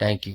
Thank you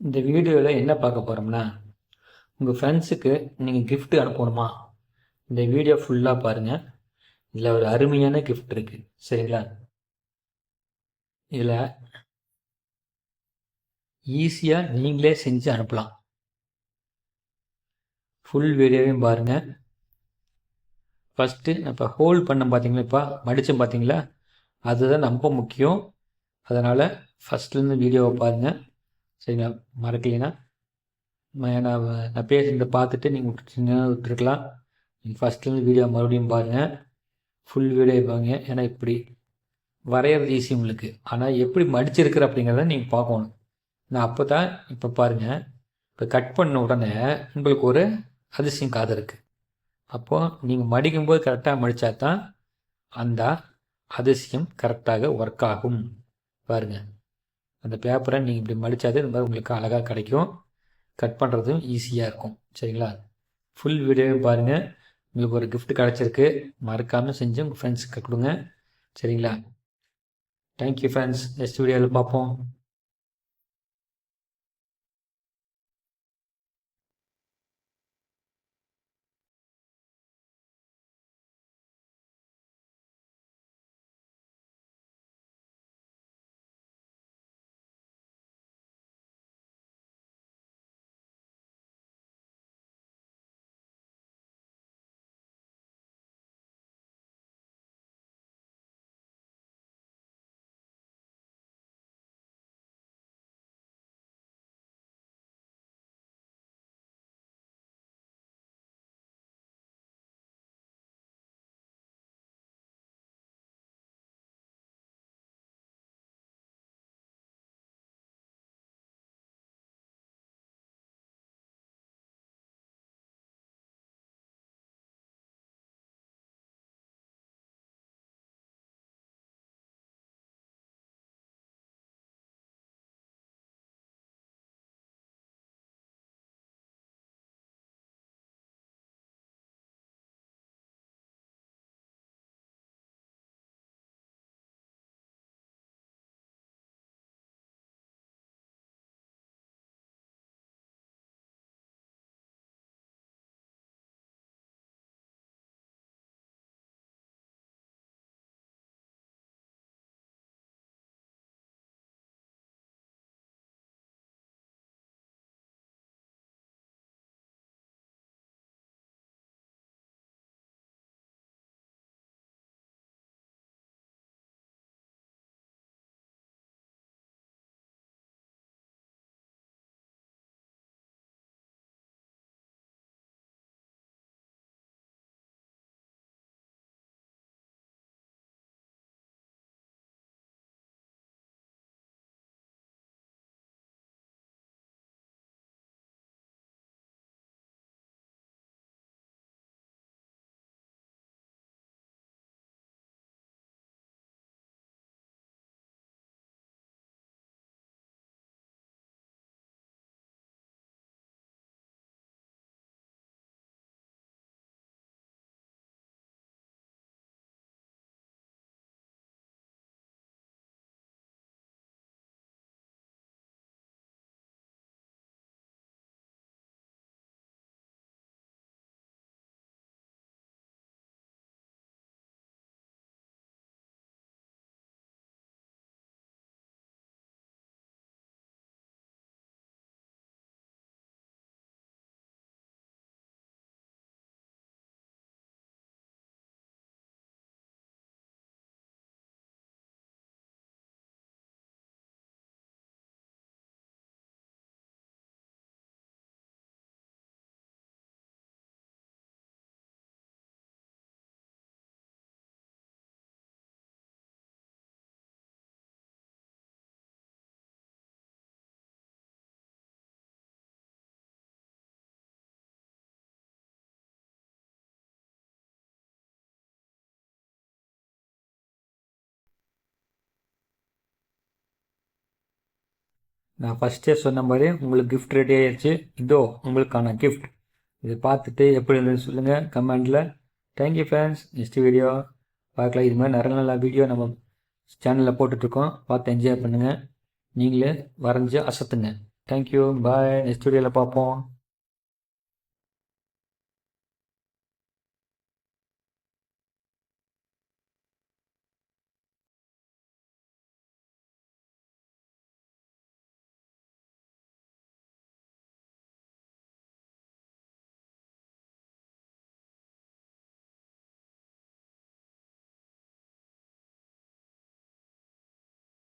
இந்த வீடியோவில் என்ன பார்க்க போகிறோம்னா உங்கள் ஃப்ரெண்ட்ஸுக்கு நீங்கள் கிஃப்ட் அனுப்பணுமா? இந்த வீடியோ ஃபுல்லாக பாருங்கள் இதில் ஒரு அருமையான கிஃப்ட் இருக்குது சரிங்களா? இதில் ஈஸியாக நீங்களே செஞ்சு அனுப்பலாம். ஃபுல் வீடியோவையும் பாருங்கள் ஃபஸ்ட்டு இப்போ ஹோல்ட் பண்ண பார்த்தீங்களா இப்போ மடித்தோம் பார்த்தீங்களா அதுதான் ரொம்ப முக்கியம். அதனால் ஃபஸ்ட்லேருந்து வீடியோவை பாருங்கள் சரிங்களா? மறக்கலைன்னா நான் நான் பேசுகிறத பார்த்துட்டு நீங்கள் விட்டுட்டீங்கன்னா விட்டுருக்கலாம் நீங்கள் ஃபஸ்ட்லேருந்து வீடியோ மறுபடியும் பாருங்கள் ஃபுல் வீடியோ பாருங்க. ஏன்னா இப்படி வரைகிறது ஈஸி உங்களுக்கு. ஆனால் எப்படி மடிச்சிருக்கிற அப்படிங்கிறத நீங்கள் பார்க்கணும். நான் அப்போ தான் இப்போ பாருங்கள் இப்போ கட் பண்ண உடனே உங்களுக்கு ஒரு அதிசயம் காது இருக்குது அப்போது நீங்கள் மடிக்கும்போது கரெக்டாக மடித்தா தான் அந்த அதிசயம் கரெக்டாக ஒர்க் ஆகும். பாருங்கள் அந்த பேப்பரை நீங்கள் இப்படி மடித்தாது இந்த மாதிரி உங்களுக்கு அழகாக கிடைக்கும். கட் பண்ணுறதும் ஈஸியாக இருக்கும். சரிங்களா? ஃபுல் வீடியோவும் பாருங்கள் உங்களுக்கு ஒரு கிஃப்ட் கிடச்சிருக்கு. மறக்காமல் செஞ்சு உங்கள் ஃப்ரெண்ட்ஸுக்கு கொடுங்க. சரிங்களா? தேங்க்யூ ஃப்ரெண்ட்ஸ் நெக்ஸ்ட் வீடியோவில் பார்ப்போம். நான் ஃபஸ்ட்டே சொன்ன மாதிரி உங்களுக்கு கிஃப்ட் ரெடி ஆயிடுச்சு இதோ உங்களுக்கான கிஃப்ட் இதை பார்த்துட்டு எப்படி இருந்தது சொல்லுங்கள் கமெண்டில் தேங்க்யூ ஃப்ரெண்ட்ஸ் நெக்ஸ்ட் வீடியோ பார்க்கலாம். இது மாதிரி நிறைய நல்ல வீடியோ நம்ம சேனலில் போட்டுட்ருக்கோம். பார்த்து என்ஜாய் பண்ணுங்கள் நீங்களே வரைஞ்சி அசத்துங்க. தேங்க்யூ பாய் நெக்ஸ்ட் வீடியோவில் பார்ப்போம்.